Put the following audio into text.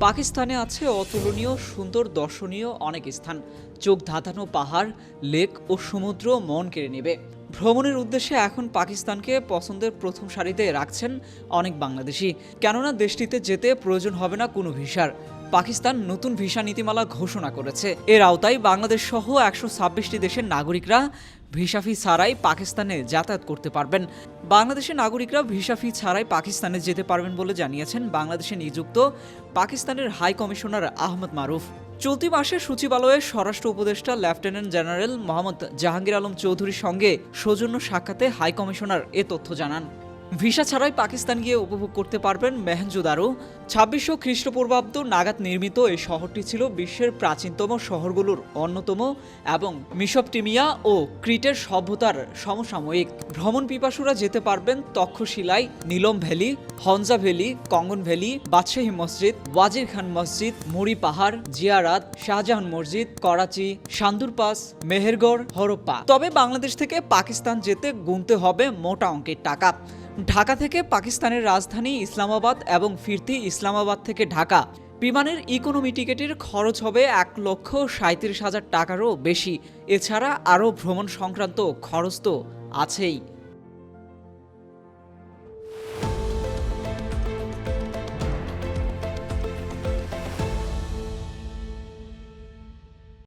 পাকিস্তানে আছে অতুলনীয়, সুন্দর, দর্শনীয় অনেক স্থান। চোখ ধাঁধানো পাহাড়, লেক ও সমুদ্র মন কেড়ে নেবে। ভ্রমণের উদ্দেশ্যে এখন পাকিস্তানকে পছন্দের প্রথম সারিতে রাখছেন অনেক বাংলাদেশি। কেননা দেশটিতে যেতে প্রয়োজন হবে না কোনো ভিসার। পাকিস্তান নতুন ভিসা নীতিমালা ঘোষণা করেছে। এর আওতায় বাংলাদেশ সহ একশো ছাব্বিশটি দেশের নাগরিকরা ভিসা ফি ছাড়াই পাকিস্তানে যাতায়াত করতে পারবেন। বাংলাদেশের নাগরিকরা ভিসা ফি ছাড়াই পাকিস্তানে যেতে পারবেন বলে জানিয়েছেন বাংলাদেশে নিযুক্ত পাকিস্তানের হাই কমিশনার আহমদ মারুফ। চলতি মাসে সচিবালয়ের স্বরাষ্ট্র উপদেষ্টা লেফটেন্যান্ট জেনারেল মোহাম্মদ জাহাঙ্গীর আলম চৌধুরীর সঙ্গে সৌজন্য সাক্ষাতে হাই কমিশনার এ তথ্য জানান। ভিসা ছাড়াই পাকিস্তান গিয়ে উপভোগ করতে পারবেন মেহেঞ্জোদারো ছাব্বিশশো খ্রিস্টপূর্বাব্দ নাগাদ নির্মিত এই শহরটি ছিল বিশ্বের প্রাচীনতম শহরগুলোর অন্যতম এবং মিসবটিমিয়া ও ক্রিটের সভ্যতার সমসাময়িক। ভ্রমণ পিপাসুরা যেতে পারবেন তক্ষশিলাই Neelum valley, Hunza valley, Kaghan valley, Badshahi মসজিদ, ওয়াজির খান মসজিদ, মুড়ি পাহাড়, জিয়ারাত, শাহজাহান মসজিদ, করাচি, সান্দুর পাস, মেহেরগড়, হরপ্পা। তবে বাংলাদেশ থেকে পাকিস্তান যেতে গুনতে হবে মোটা অঙ্কের টাকা। ঢাকা থেকে পাকিস্তানের রাজধানী ইসলামাবাদ এবং ফিরতি ইসলামাবাদ থেকে ঢাকা। বিমানের ইকোনমি টিকিটের খরচ হবে এক লক্ষ সাঁত্রিশ হাজার টাকারও বেশি। এছাড়া আরও ভ্রমণ সংক্রান্ত খরচ তো আছেই।